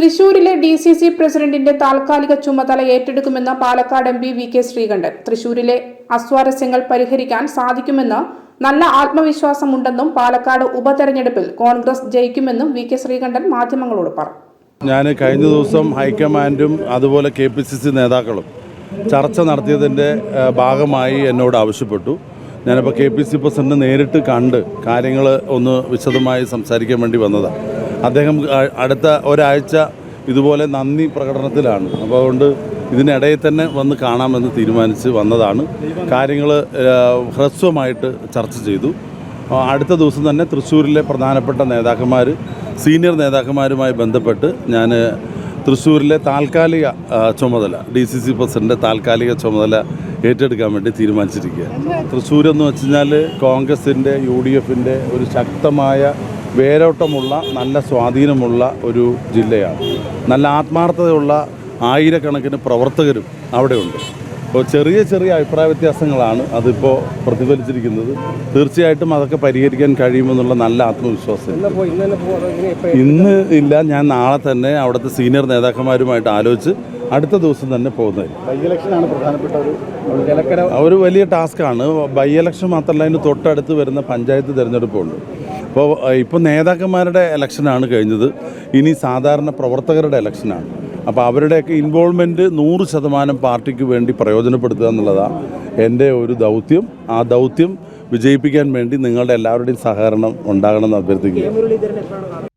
തൃശൂരിലെ D C C പ്രസിഡന്റിന്റെ താൽക്കാലിക ചുമതല ഏറ്റെടുക്കുമെന്ന് Palakkad M P V K Sreekandan. തൃശൂരിലെ അസ്വാരസ്യങ്ങൾ പരിഹരിക്കാൻ സാധിക്കുമെന്ന് നല്ല ആത്മവിശ്വാസമുണ്ടെന്നും പാലക്കാട് ഉപതെരഞ്ഞെടുപ്പിൽ കോൺഗ്രസ് ജയിക്കുമെന്നും വി കെ ശ്രീകണ്ഠൻ മാധ്യമങ്ങളോട് പറഞ്ഞു ഞാൻ കഴിഞ്ഞ ദിവസം ഹൈക്കമാൻഡും അതുപോലെ കെ പി സി സി നേതാക്കളും ചർച്ച നടത്തിയതിന്റെ ഭാഗമായി എന്നോട് ആവശ്യപ്പെട്ടു. ഞാനിപ്പോൾ കെ പി സി പ്രസിഡന്റ് നേരിട്ട് കണ്ട് കാര്യങ്ങൾ ഒന്ന് വിശദമായി സംസാരിക്കാൻ വേണ്ടി വന്നതാണ് അദ്ദേഹം അടുത്ത ഒരാഴ്ച ഇതുപോലെ നന്ദി പ്രകടനത്തിലാണ്. അപ്പോൾ അതുകൊണ്ട് ഇതിനിടയിൽ തന്നെ വന്ന് കാണാമെന്ന് തീരുമാനിച്ച് വന്നതാണ്. കാര്യങ്ങൾ ഹ്രസ്വമായിട്ട് ചർച്ച ചെയ്തു. അടുത്ത ദിവസം തന്നെ തൃശ്ശൂരിലെ പ്രധാനപ്പെട്ട നേതാക്കന്മാർ സീനിയർ നേതാക്കന്മാരുമായി ബന്ധപ്പെട്ട് ഞാൻ തൃശ്ശൂരിലെ താൽക്കാലിക ചുമതല ഡി സി സി പ്രസിഡന്റെ താൽക്കാലിക ചുമതല ഏറ്റെടുക്കാൻ വേണ്ടി തീരുമാനിച്ചിരിക്കുകയാണ്. തൃശ്ശൂരെന്ന് വെച്ച് കഴിഞ്ഞാൽ കോൺഗ്രസിന്റെ യു ഡി എഫിന്റെ ഒരു ശക്തമായ വേരോട്ടമുള്ള നല്ല സ്വാധീനമുള്ള ഒരു ജില്ലയാണ്. നല്ല ആത്മാർത്ഥതയുള്ള ആയിരക്കണക്കിന് പ്രവർത്തകരും അവിടെയുണ്ട്. അപ്പോൾ ചെറിയ ചെറിയ അഭിപ്രായ വ്യത്യാസങ്ങളാണ് അതിപ്പോൾ പ്രതിഫലിച്ചിരിക്കുന്നത്. തീർച്ചയായിട്ടും അതൊക്കെ പരിഹരിക്കാൻ കഴിയുമെന്നുള്ള നല്ല ആത്മവിശ്വാസം. ഇന്ന് ഇല്ല ഞാൻ നാളെ തന്നെ അവിടുത്തെ സീനിയർ നേതാക്കന്മാരുമായിട്ട് ആലോചിച്ച് അടുത്ത ദിവസം തന്നെ പോകുന്നത് ഒരു വലിയ ടാസ്ക്കാണ്. ബൈ ഇലക്ഷൻ മാത്രമല്ല അതിന് തൊട്ടടുത്ത് വരുന്ന പഞ്ചായത്ത് തിരഞ്ഞെടുപ്പുണ്ട്. അപ്പോൾ ഇപ്പോൾ നേതാക്കന്മാരുടെ ഇലക്ഷനാണ് കഴിഞ്ഞത്. ഇനി സാധാരണ പ്രവർത്തകരുടെ ഇലക്ഷനാണ് അപ്പോൾ അവരുടെയൊക്കെ ഇൻവോൾവ്മെന്റ് നൂറ് ശതമാനം പാർട്ടിക്ക് വേണ്ടി പ്രയോജനപ്പെടുത്തുക എന്നുള്ളതാണ് എന്റെ ഒരു ദൗത്യം. ആ ദൗത്യം വിജയിപ്പിക്കാൻ വേണ്ടി നിങ്ങളുടെ എല്ലാവരുടെയും സഹകരണം ഉണ്ടാകണമെന്ന് അഭ്യർത്ഥിക്കുക